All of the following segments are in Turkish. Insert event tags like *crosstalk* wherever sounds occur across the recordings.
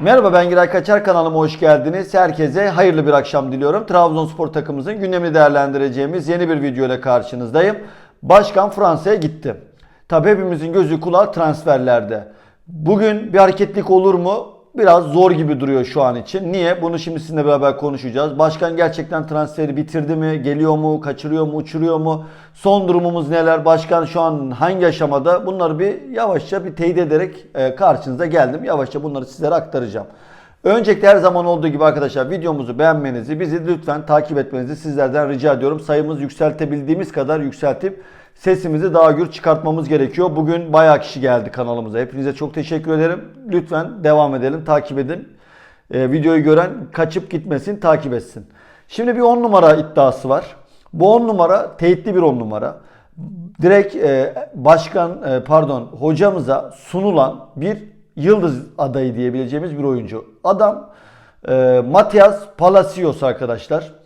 Merhaba ben Giray Kaçar kanalıma hoş geldiniz. Herkese hayırlı bir akşam diliyorum. Trabzonspor takımımızın gündemini değerlendireceğimiz yeni bir video ile karşınızdayım. Başkan Fransa'ya gitti. Tabi hepimizin gözü kulağı transferlerde. Bugün bir hareketlik olur mu? Biraz zor gibi duruyor şu an için. Niye? Bunu şimdi sizinle beraber konuşacağız. Başkan gerçekten transferi bitirdi mi? Geliyor mu? Kaçırıyor mu? Uçuruyor mu? Son durumumuz neler? Başkan şu an hangi aşamada? Bunları bir yavaşça bir teyit ederek e, karşınıza geldim. Yavaşça bunları sizlere aktaracağım. Öncelikle her zaman olduğu gibi arkadaşlar videomuzu beğenmenizi, bizi lütfen takip etmenizi sizlerden rica ediyorum. Sayımızı yükseltebildiğimiz kadar yükseltip sesimizi daha gür çıkartmamız gerekiyor. Bugün bayağı kişi geldi kanalımıza. Hepinize çok teşekkür ederim. Lütfen devam edelim, takip edin. Ee, videoyu gören kaçıp gitmesin, takip etsin. Şimdi bir 10 numara iddiası var. Bu 10 numara teyitli bir 10 numara. Direkt e, başkan e, pardon hocamıza sunulan bir yıldız adayı diyebileceğimiz bir oyuncu. Adam e, Matias Palacios arkadaşlar.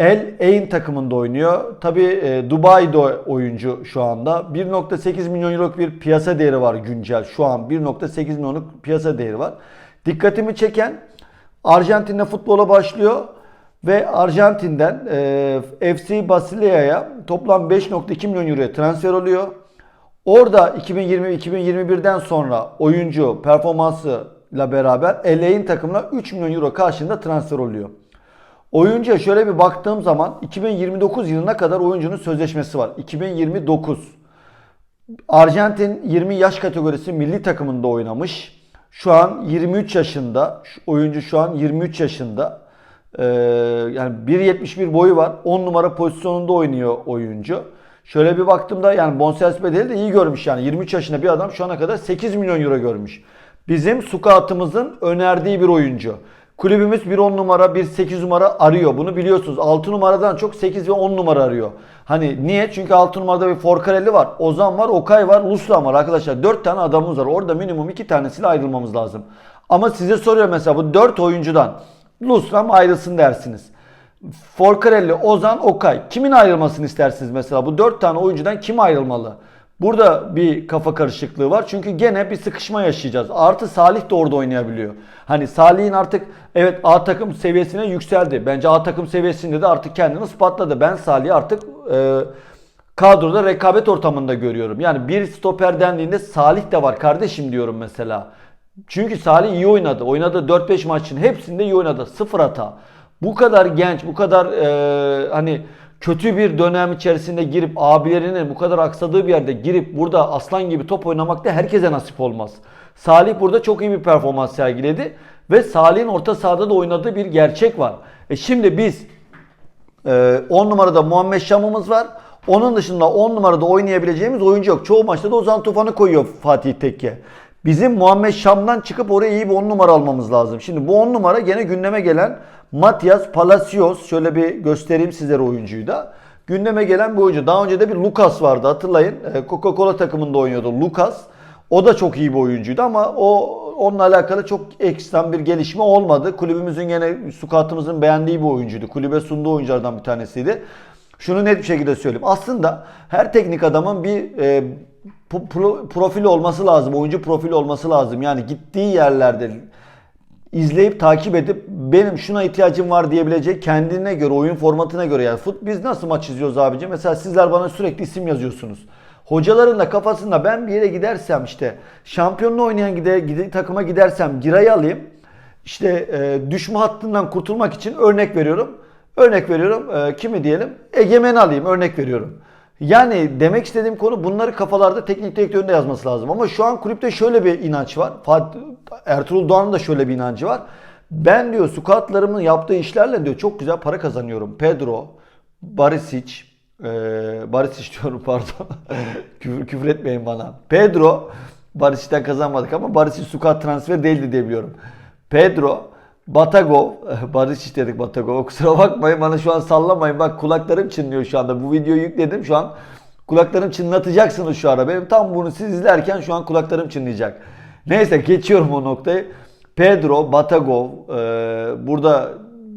El Ain takımında oynuyor. Tabi e, Dubai'de oyuncu şu anda. 1.8 milyon euroluk bir piyasa değeri var güncel. Şu an 1.8 milyonluk piyasa değeri var. Dikkatimi çeken Arjantin'de futbola başlıyor ve Arjantin'den e, FC Basilea'ya toplam 5.2 milyon euroya transfer oluyor. Orada 2020-2021'den sonra oyuncu performansıyla beraber LA'in takımına 3 milyon euro karşılığında transfer oluyor. Oyuncuya şöyle bir baktığım zaman 2029 yılına kadar oyuncunun sözleşmesi var. 2029. Arjantin 20 yaş kategorisi milli takımında oynamış. Şu an 23 yaşında. Şu oyuncu şu an 23 yaşında. Ee, yani 1.71 boyu var. 10 numara pozisyonunda oynuyor oyuncu. Şöyle bir baktığımda yani bonservis bedeli de iyi görmüş yani. 23 yaşında bir adam şu ana kadar 8 milyon euro görmüş. Bizim scout'ımızın önerdiği bir oyuncu. Kulübümüz bir 10 numara, bir 8 numara arıyor. Bunu biliyorsunuz. 6 numaradan çok 8 ve 10 numara arıyor. Hani niye? Çünkü 6 numarada bir Forcarelli var. Ozan var, Okay var, Luslan var arkadaşlar. 4 tane adamımız var. Orada minimum 2 tanesiyle ayrılmamız lazım. Ama size soruyor mesela bu 4 oyuncudan Luslan ayrılsın dersiniz. Forcarelli, Ozan, Okay. Kimin ayrılmasını istersiniz mesela? Bu 4 tane oyuncudan kim ayrılmalı? Burada bir kafa karışıklığı var. Çünkü gene bir sıkışma yaşayacağız. Artı Salih de orada oynayabiliyor. Hani Salih'in artık evet A takım seviyesine yükseldi. Bence A takım seviyesinde de artık kendini ispatladı. Ben Salih'i artık e, kadroda rekabet ortamında görüyorum. Yani bir stoper dendiğinde Salih de var kardeşim diyorum mesela. Çünkü Salih iyi oynadı. Oynadı 4-5 maçın hepsinde iyi oynadı. Sıfır hata. Bu kadar genç, bu kadar e, hani kötü bir dönem içerisinde girip abilerinin bu kadar aksadığı bir yerde girip burada aslan gibi top oynamak da herkese nasip olmaz. Salih burada çok iyi bir performans sergiledi ve Salih'in orta sahada da oynadığı bir gerçek var. E şimdi biz 10 numarada Muhammed Şam'ımız var. Onun dışında 10 numarada oynayabileceğimiz oyuncu yok. Çoğu maçta da Ozan Tufan'ı koyuyor Fatih Tekke. Bizim Muhammed Şam'dan çıkıp oraya iyi bir 10 numara almamız lazım. Şimdi bu 10 numara gene gündeme gelen Matias Palacios. Şöyle bir göstereyim sizlere oyuncuyu da. Gündeme gelen bir oyuncu. Daha önce de bir Lucas vardı hatırlayın. Ee, Coca-Cola takımında oynuyordu Lucas. O da çok iyi bir oyuncuydu ama o onunla alakalı çok ekstrem bir gelişme olmadı. Kulübümüzün gene sukatımızın beğendiği bir oyuncuydu. Kulübe sunduğu oyunculardan bir tanesiydi. Şunu net bir şekilde söyleyeyim. Aslında her teknik adamın bir e, pro, profili olması lazım. Oyuncu profili olması lazım. Yani gittiği yerlerde izleyip takip edip benim şuna ihtiyacım var diyebilecek kendine göre oyun formatına göre yani fut biz nasıl maç izliyoruz abici? Mesela sizler bana sürekli isim yazıyorsunuz. Hocaların da kafasında ben bir yere gidersem işte şampiyonluğu oynayan gide, gide, takıma gidersem girayı alayım. İşte e, düşme hattından kurtulmak için örnek veriyorum. Örnek veriyorum e, kimi diyelim? Egemen alayım örnek veriyorum. Yani demek istediğim konu bunları kafalarda teknik direktöründe yazması lazım. Ama şu an kulüpte şöyle bir inanç var. Fatih, Ertuğrul Doğan'ın da şöyle bir inancı var. Ben diyor scoutlarımın yaptığı işlerle diyor çok güzel para kazanıyorum. Pedro, Barisic, e, Barisic *laughs* diyorum pardon. küfür, küfür etmeyin bana. Pedro, Barisic'ten kazanmadık ama Barisic scout transfer değildi diye biliyorum. Pedro, Batagov, *laughs* Barış dedik Batagov. Kusura bakmayın bana şu an sallamayın. Bak kulaklarım çınlıyor şu anda. Bu videoyu yükledim şu an. Kulaklarım çınlatacaksınız şu ara. Benim tam bunu siz izlerken şu an kulaklarım çınlayacak. Neyse geçiyorum o noktayı. Pedro, Batagov, e, burada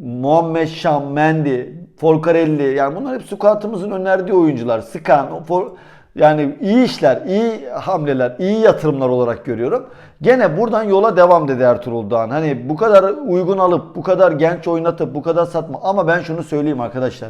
Muhammed Şam, Mendy, Folcarelli yani bunlar hep squatımızın önerdiği oyuncular. Skan, For, Yani iyi işler, iyi hamleler, iyi yatırımlar olarak görüyorum. Gene buradan yola devam dedi Ertuğrul Doğan. Hani bu kadar uygun alıp, bu kadar genç oynatıp, bu kadar satma. Ama ben şunu söyleyeyim arkadaşlar.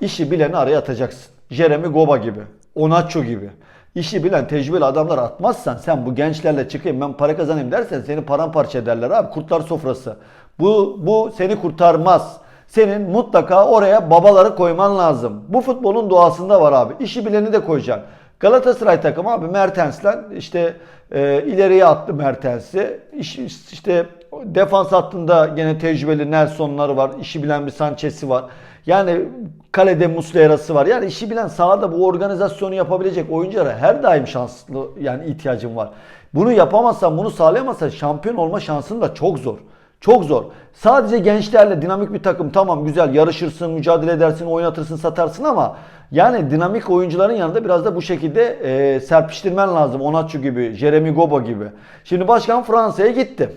İşi bileni araya atacaksın. Jeremy Goba gibi, Onaço gibi. İşi bilen tecrübeli adamlar atmazsan sen bu gençlerle çıkayım ben para kazanayım dersen seni paramparça ederler abi. Kurtlar sofrası. Bu, bu seni kurtarmaz. Senin mutlaka oraya babaları koyman lazım. Bu futbolun doğasında var abi. İşi bileni de koyacaksın. Galatasaray takımı abi Mertens'le işte e, ileriye attı Mertens'i. İş, işte defans hattında gene tecrübeli Nelson'ları var. İşi bilen bir Sanchez'i var. Yani kalede Muslera'sı var. Yani işi bilen sahada bu organizasyonu yapabilecek oyunculara her daim şanslı yani ihtiyacım var. Bunu yapamazsan, bunu sağlayamazsan şampiyon olma şansın da çok zor. Çok zor. Sadece gençlerle dinamik bir takım tamam güzel yarışırsın, mücadele edersin, oynatırsın, satarsın ama yani dinamik oyuncuların yanında biraz da bu şekilde e, serpiştirmen lazım. Onaçu gibi, Jeremy Goba gibi. Şimdi başkan Fransa'ya gitti.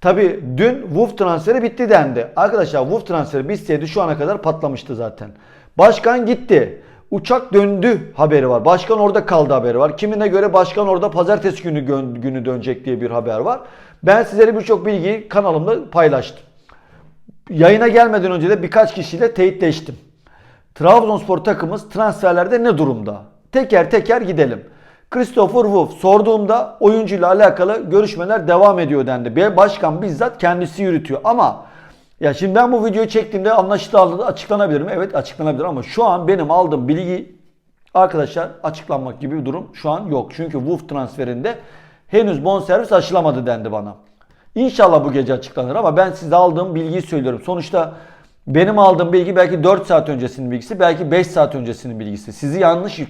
Tabi dün Wolf transferi bitti dendi. Arkadaşlar Wolf transferi bitseydi şu ana kadar patlamıştı zaten. Başkan gitti. Uçak döndü haberi var. Başkan orada kaldı haberi var. Kimine göre başkan orada pazartesi günü günü dönecek diye bir haber var. Ben sizlere birçok bilgiyi kanalımda paylaştım. Yayına gelmeden önce de birkaç kişiyle teyitleştim. Trabzonspor takımımız transferlerde ne durumda? Teker teker gidelim. Christopher Wolf sorduğumda oyuncuyla alakalı görüşmeler devam ediyor dendi. Başkan bizzat kendisi yürütüyor ama ya şimdi ben bu videoyu çektiğimde anlaşılı açıklanabilir mi? Evet açıklanabilir ama şu an benim aldığım bilgi arkadaşlar açıklanmak gibi bir durum şu an yok. Çünkü Wolf transferinde henüz bonservis aşılamadı dendi bana. İnşallah bu gece açıklanır ama ben size aldığım bilgiyi söylüyorum. Sonuçta benim aldığım bilgi belki 4 saat öncesinin bilgisi, belki 5 saat öncesinin bilgisi. Sizi yanlış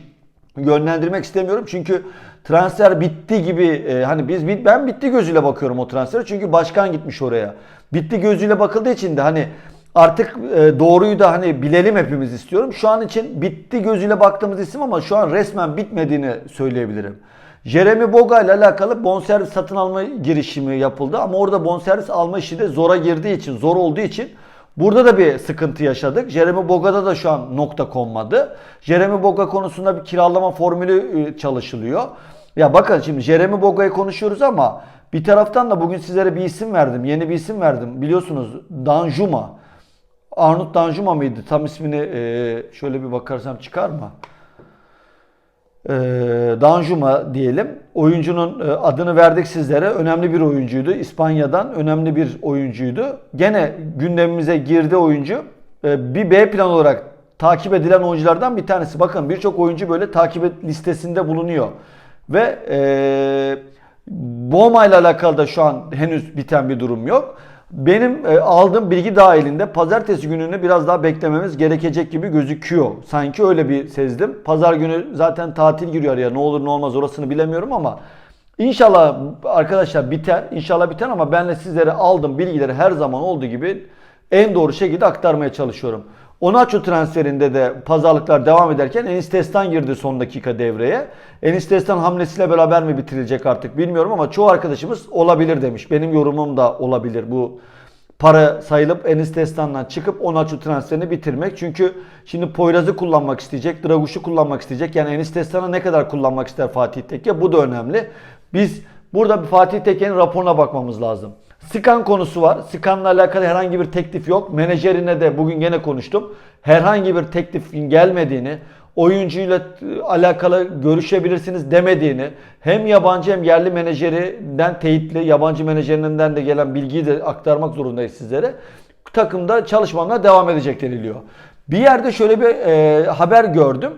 yönlendirmek istemiyorum çünkü transfer bitti gibi e, hani biz ben bitti gözüyle bakıyorum o transfere çünkü başkan gitmiş oraya. Bitti gözüyle bakıldığı için de hani artık e, doğruyu da hani bilelim hepimiz istiyorum. Şu an için bitti gözüyle baktığımız isim ama şu an resmen bitmediğini söyleyebilirim. Jeremy Boga ile alakalı bonservis satın alma girişimi yapıldı ama orada bonservis alma işi de zora girdiği için, zor olduğu için Burada da bir sıkıntı yaşadık. Jeremy Boga'da da şu an nokta konmadı. Jeremy Boga konusunda bir kiralama formülü e, çalışılıyor. Ya bakın şimdi Jeremy Boga'yı konuşuyoruz ama bir taraftan da bugün sizlere bir isim verdim. Yeni bir isim verdim. Biliyorsunuz Danjuma. Arnut Danjuma mıydı? Tam ismini e, şöyle bir bakarsam çıkar mı? e, Danjuma diyelim. Oyuncunun e, adını verdik sizlere. Önemli bir oyuncuydu. İspanya'dan önemli bir oyuncuydu. Gene gündemimize girdi oyuncu. E, bir B plan olarak takip edilen oyunculardan bir tanesi. Bakın birçok oyuncu böyle takip listesinde bulunuyor. Ve e, Boma ile alakalı da şu an henüz biten bir durum yok. Benim e, aldığım bilgi dahilinde pazartesi gününü biraz daha beklememiz gerekecek gibi gözüküyor. Sanki öyle bir sezdim. Pazar günü zaten tatil giriyor ya ne olur ne olmaz orasını bilemiyorum ama inşallah arkadaşlar biter. İnşallah biter ama ben de sizlere aldım bilgileri her zaman olduğu gibi en doğru şekilde aktarmaya çalışıyorum. Onaço transferinde de pazarlıklar devam ederken Enis Destan girdi son dakika devreye. Enis Destan hamlesiyle beraber mi bitirilecek artık bilmiyorum ama çoğu arkadaşımız olabilir demiş. Benim yorumum da olabilir bu para sayılıp Enis Destan'dan çıkıp Onaço transferini bitirmek. Çünkü şimdi Poyraz'ı kullanmak isteyecek, Draguş'u kullanmak isteyecek. Yani Enis Destan'ı ne kadar kullanmak ister Fatih Tekke bu da önemli. Biz burada bir Fatih Tekke'nin raporuna bakmamız lazım. Sikan konusu var. Sikan'la alakalı herhangi bir teklif yok. Menajerine de bugün gene konuştum. Herhangi bir teklifin gelmediğini, oyuncuyla alakalı görüşebilirsiniz demediğini, hem yabancı hem yerli menajerinden teyitli, yabancı menajerinden de gelen bilgiyi de aktarmak zorundayız sizlere. Takımda çalışmalarına devam edecek deniliyor. Bir yerde şöyle bir e, haber gördüm.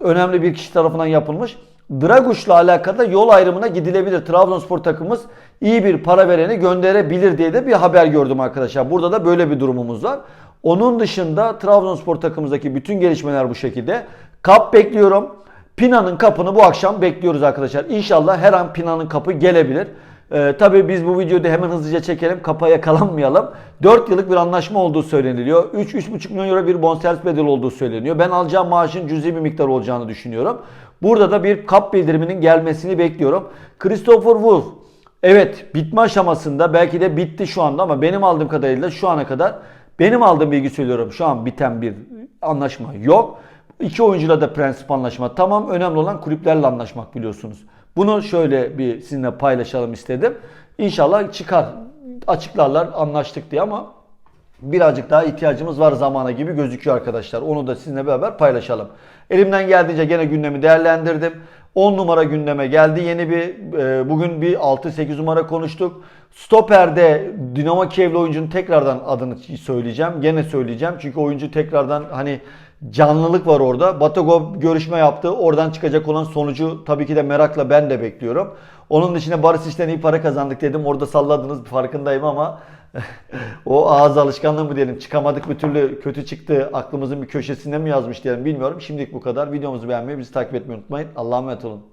Önemli bir kişi tarafından yapılmış. Draguş'la alakalı yol ayrımına gidilebilir. Trabzonspor takımımız iyi bir para vereni gönderebilir diye de bir haber gördüm arkadaşlar. Burada da böyle bir durumumuz var. Onun dışında Trabzonspor takımımızdaki bütün gelişmeler bu şekilde. Kap bekliyorum. Pina'nın kapını bu akşam bekliyoruz arkadaşlar. İnşallah her an Pina'nın kapı gelebilir. Ee, tabii biz bu videoyu da hemen hızlıca çekelim. Kapa yakalanmayalım. 4 yıllık bir anlaşma olduğu söyleniliyor. 3-3,5 milyon euro bir bonservis bedeli olduğu söyleniyor. Ben alacağım maaşın cüzi bir miktar olacağını düşünüyorum. Burada da bir kap bildiriminin gelmesini bekliyorum. Christopher Wolf evet bitme aşamasında belki de bitti şu anda ama benim aldığım kadarıyla şu ana kadar benim aldığım bilgi söylüyorum. Şu an biten bir anlaşma yok. İki oyuncuyla da prensip anlaşma. Tamam önemli olan kulüplerle anlaşmak biliyorsunuz. Bunu şöyle bir sizinle paylaşalım istedim. İnşallah çıkar. Açıklarlar anlaştık diye ama birazcık daha ihtiyacımız var zamana gibi gözüküyor arkadaşlar. Onu da sizinle beraber paylaşalım. Elimden geldiğince gene gündemi değerlendirdim. 10 numara gündeme geldi. Yeni bir e, bugün bir 6-8 numara konuştuk. Stoper'de Dinamo Kiev'li oyuncunun tekrardan adını söyleyeceğim. Gene söyleyeceğim. Çünkü oyuncu tekrardan hani canlılık var orada. Batagov görüşme yaptı. Oradan çıkacak olan sonucu tabii ki de merakla ben de bekliyorum. Onun dışında Barisic'ten iyi para kazandık dedim. Orada salladınız farkındayım ama o ağız alışkanlığı mı diyelim çıkamadık bir türlü kötü çıktı aklımızın bir köşesinde mi yazmış diyelim bilmiyorum. Şimdilik bu kadar. Videomuzu beğenmeyi bizi takip etmeyi unutmayın. Allah'a emanet olun.